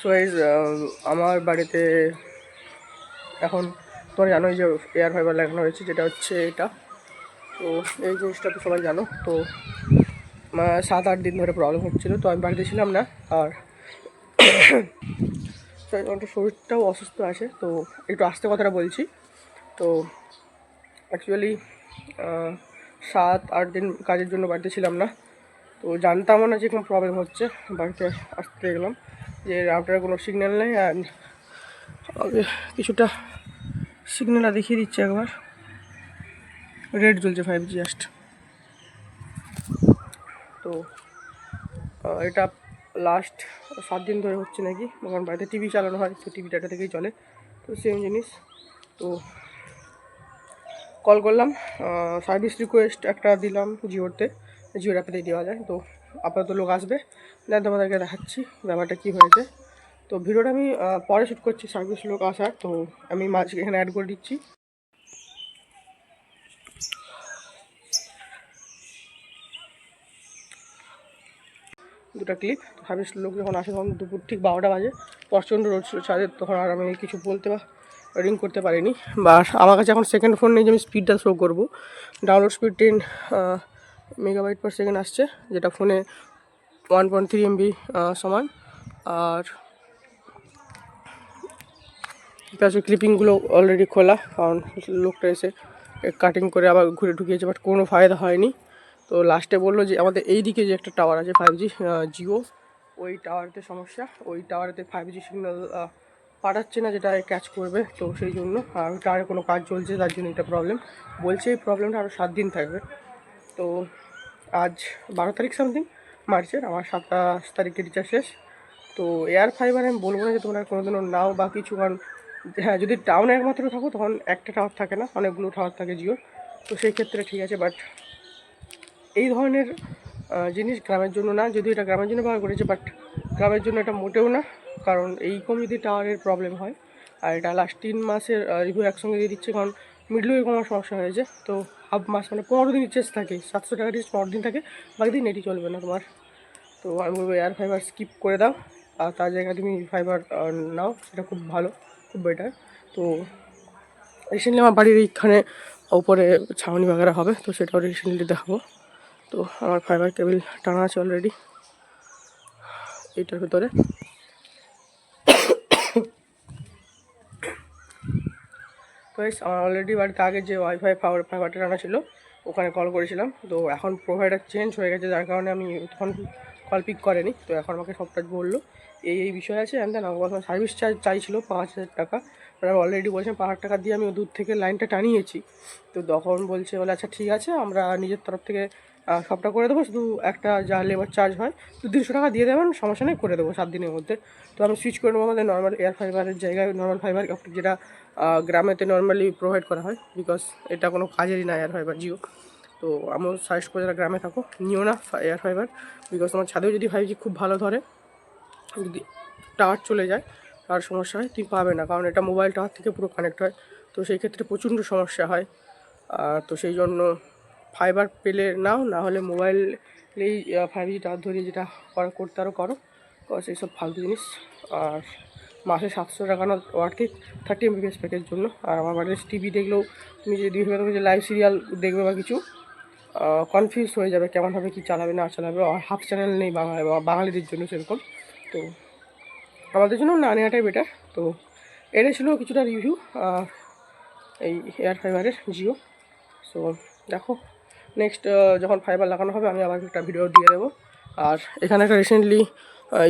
So এই আমার বাড়িতে এখন তোমরা জানোই যে এয়ার ফাইবার লাগানো হয়েছে, যেটা হচ্ছে এটা। তো এই জিনিসটা তো সবাই জানো। তো সাত আট দিন ধরে প্রবলেম হচ্ছিল, তো আমি বাড়িতে ছিলাম না। আর আমার শরীরটাও অসুস্থ আছে, তো একটু আস্তে কথাটা বলছি। তো অ্যাকচুয়ালি সাত আট দিন কাজের জন্য বাড়িতে ছিলাম না। তো জানতামও না যে কোনো প্রবলেম হচ্ছে। বাড়িতে আসতে দেখলাম যে রাউটারে কোনো সিগন্যাল নেই আমাকে কিছুটা সিগন্যাল দেখিয়ে দিচ্ছে একবার। রেড জ্বলছে ফাইভ জি জাস্ট তো এটা লাস্ট সাত দিন ধরে হচ্ছে নাকি? কারণ বাড়িতে টিভি চালানো হয়, তো টিভি ডাটা থেকেই চলে। তো সেম জিনিস। তো কল করলাম। সার্ভিস রিকোয়েস্ট একটা দিলাম জিওতে। জিও অ্যাপেতেই দেওয়া যায়। তো আপাতত লোক আসবে। দেন তোমাদেরকে দেখাচ্ছি ব্যাপারটা কী হয়েছে। তো ভিডিওটা আমি পরে শ্যুট করছি সার্ভিস লোক আসার। তো আমি মাঝ এখানে অ্যাড করে দিচ্ছি। দুটা ক্লিপ সার্ভিস লোক যখন আসে তখন দুপুর ঠিক বারোটা বাজে। প্রচণ্ড রোদ ছিল ছাদে, তখন আর আমি কিছু বলতে বা রিং করতে পারিনি। বা আমার কাছে এখন সেকেন্ড ফোন নেই যে আমি স্পিডটা শো করব। Download speed ten megabyte per second আসছে, যেটা ফোনে ওয়ান পয়েন্ট থ্রি এমবি সমান। আর প্লাসের ক্লিপিংগুলো অলরেডি খোলা, কারণ লোকটা এসে কাটিং করে আবার ঘুরে ঢুকিয়েছে বাট কোনো ফায়দা হয়নি। তো লাস্টে বলল যে, আমাদের এই দিকে যে একটা টাওয়ার আছে ফাইভ জি জিও ওই টাওয়ারেতে সমস্যা। ওই টাওয়ারেতে ফাইভ জি সিগন্যাল পাঠাচ্ছে না, যেটা ক্যাচ করবে, তো সেই জন্য। আর টাওয়ারে কোনো কাজ চলছে, তার জন্য এটা প্রবলেম বলছে এই প্রবলেমটা আরও সাত দিন থাকবে। তো আজ বারো তারিখ সামথিং মার্চের, আমার সাতাশ তারিখে রিচার্জ শেষ। তো এয়ার ফাইবার আমি বলব না যে তোমরা কোনোদিনও নাও বা কিছু, কারণ হ্যাঁ যদি টাউনে একমাত্র থাকো তখন একটা টাওয়ার থাকে না, অনেকগুলো টাওয়ার থাকে জিও। তো সেই ক্ষেত্রে ঠিক আছে বাট এই ধরনের জিনিস গ্রামের জন্য না, যদিও এটা গ্রামের জন্য ব্যবহার করেছে বাট গ্রামের জন্য এটা মোটেও না, কারণ এইরকম যদি টাওয়ারের প্রবলেম হয়, আর এটা লাস্ট তিন মাসের রিভিউ একসঙ্গে দিয়ে দিচ্ছে, কারণ মিডল এরকম আমার সমস্যা হয়েছে তো হাফ মাস মানে পনেরো দিন রিচার্জ থাকে, সাতশো টাকা রিচার্জ পনেরো দিন থাকে, বাকি দিন নেটই চলবে না তোমার। তো আমি বলব এয়ার ফাইবার স্কিপ করে দাও, আর তার জায়গায় তুমি ফাইবার নাও, সেটা খুব ভালো, খুব বেটার তো রিসেন্টলি আমার বাড়ির এইখানে ওপরে ছাউনি বাগারা হবে, তো সেটাও রিসেন্টলি দেখাবো। তো আমার ফাইবার কেবল টানা আছে অলরেডি এইটার ভিতরে। Guys, আমার অলরেডি বাড়িতে আগে যে ওয়াইফাই পাওয়ার ফাইবারটা টানা ছিল ওখানে কল করেছিলাম। তো এখন প্রোভাইডার চেঞ্জ হয়ে গেছে যার কারণে আমি তখন কল পিক করেনি। তো এখন আমাকে সবটা বলল। এই এই বিষয় আছে অ্যান্ড দেন আমার সার্ভিস চার্জ চাইছিলো পাঁচ হাজার টাকা। ওরা অলরেডি বলছেন পাঁচ হাজার টাকা দিয়ে আমি দূর থেকে লাইনটা টানিয়েছি। তো তখন বলছে বলে আচ্ছা ঠিক আছে আমরা নিজের তরফ থেকে সবটা করে দেবো, শুধু একটা যা লেবার চার্জ হয়, তো তিনশো টাকা দিয়ে দেবেন, সমস্যা নেই, করে দেবো সাত দিনের মধ্যে। তো আমি সুইচ করে নেব আমাদের নর্মাল এয়ার ফাইবারের জায়গায় নর্মাল ফাইবার যেটা গ্রামেতে নর্মালি প্রোভাইড করা হয় বিকজ এটা কোনো কাজেরই না এয়ার ফাইবার জিও। তো আমিও সাজেস্ট করে যারা গ্রামে থাকো, নিও না এয়ার ফাইবার বিকজ তোমার ছাদেও যদি ফাইভ জি খুব ভালো ধরে, যদি টাওয়ার চলে যায় আর সমস্যা হয়, তুমি পাবে না, কারণ এটা মোবাইল টাওয়ার থেকে পুরো কানেক্ট হয়। তো সেই ক্ষেত্রে প্রচণ্ড সমস্যা হয় তো সেই জন্য ফাইবার পেলে নাও না হলে মোবাইলেই ফাইভ জি টাওয়ার ধরিয়ে যেটা করা, করতে আরও করো। বিকজ এইসব ফালতু জিনিস। আর মাসে সাতশো টাকা না ওয়ার্থিক থার্টি এমবিপিএস প্যাকের জন্য। আর আমার বাড়িতে টিভি দেখলেও তুমি যদি ভেবে থাকো যে লাইভ সিরিয়াল দেখবে বা কিছু কনফিউজ হয়ে যাবে কেমন হবে, কি চালাবে, না চালাবে। আর হাফ চ্যানেল নেই বাঙালি বাঙালিদের জন্য সেরকম। তো আমাদের জন্য না নেওয়াটাই বেটার তো এটা ছিল কিছুটা রিভিউ এই এয়ার ফাইবারের জিও সো দেখো। নেক্সট যখন ফাইবার লাগানো হবে, আমি আবার একটা ভিডিও দিয়ে দেবো। আর এখানে একটা রিসেন্টলি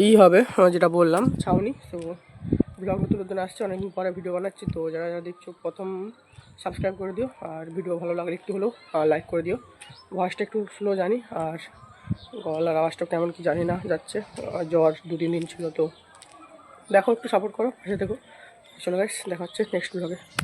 ই হবে যেটা বললাম, ছাউনি। তো ব্লগ নতুন নতুন আসছে, অনেকদিন পরে ভিডিও বানাচ্ছি। তো যারা যারা দেখছ, প্রথম সাবস্ক্রাইব করে দিও। আর ভিডিও ভালো লাগলে একটু হলেও লাইক করে দিও। ভয়েসটা একটু স্লো জানি, আর গলার আওয়াজটা কেমন কি জানি না যাচ্ছে। জ্বর দু তিন দিন ছিল, তো দেখো, একটু সাপোর্ট করো, পাশে দেখো চলো গাইস দেখা হচ্ছে নেক্সট ব্লগে